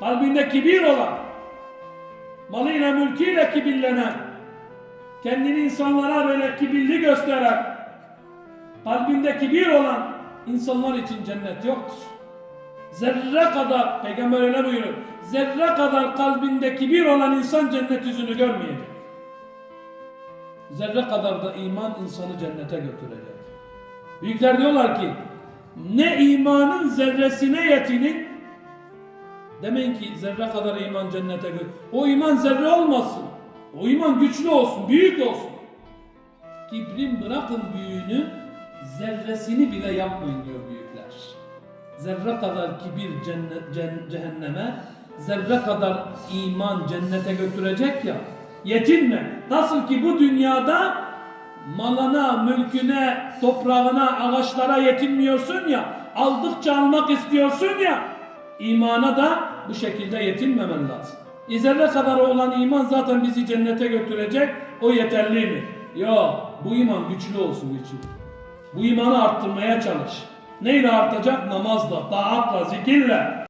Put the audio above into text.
kalbinde kibir olan, malıyla mülküyle kibirlenen, kendini insanlara böyle kibirli gösteren, kalbinde kibir olan insanlar için cennet yoktur. Zerre kadar, peygamber öyle buyuruyor, zerre kadar kalbinde kibir olan insan cennet yüzünü görmeyecek. Zerre kadar da iman insanı cennete götürecek. Büyükler diyorlar ki, ne imanın zerresine yetinin, demeyin ki zerre kadar iman cennete götür. O iman zerre olmasın. O iman güçlü olsun, büyük olsun. Kibrin bırakın büyüğünü, zerresini bile yapmayın diyor büyükler. Zerre kadar kibir cennet, cen- cehenneme, zerre kadar iman cennete götürecek ya. Yetinme. Nasıl ki bu dünyada malına, mülküne, toprağına, ağaçlara yetinmiyorsun ya, aldıkça almak istiyorsun ya, imana da bu şekilde yetinmemen lazım. E zerre kadar olan iman zaten bizi cennete götürecek, o yeterli mi? Yok, bu iman güçlü olsun için. Bu imanı arttırmaya çalış. Neyle artacak? Namazla, taatla, zikirle.